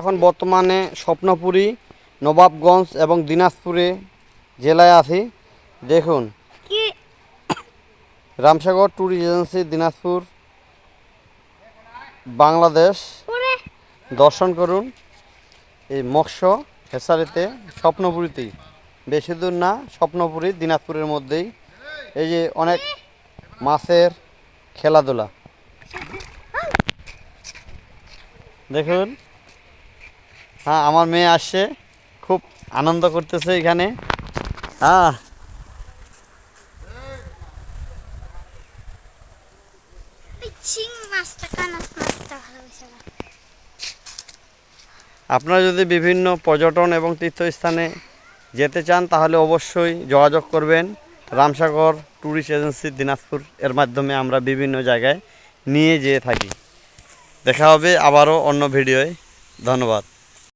এখন বর্তমানে স্বপ্নপুরী নবাবগঞ্জ এবং দিনাজপুরে জেলায় আছি। দেখুন রামসাগর ট্যুরিস্ট এজেন্সি দিনাজপুর বাংলাদেশ। দর্শন করুন এই মৎস্য হেসারিতে স্বপ্নপুরীতেই। বেশি দূর না স্বপ্নপুরী দিনাজপুরের মধ্যেই। এই যে অনেক মাছের খেলাধুলা। দেখুন। হ্যাঁ আমার মেয়ে আসছে। খুব আনন্দ করতেছে এখানে। হ্যাঁ। আপনারা যদি বিভিন্ন পর্যটন এবং তীর্থস্থানে যেতে চান তাহলে অবশ্যই যোগাযোগ করবেন। রামসাগর ট্যুরিস্ট এজেন্সি দিনাজপুর এর মাধ্যমে আমরা বিভিন্ন জায়গায় নিয়ে যেয়ে থাকি। দেখা হবে আবারও অন্য ভিডিওয়। ধন্যবাদ।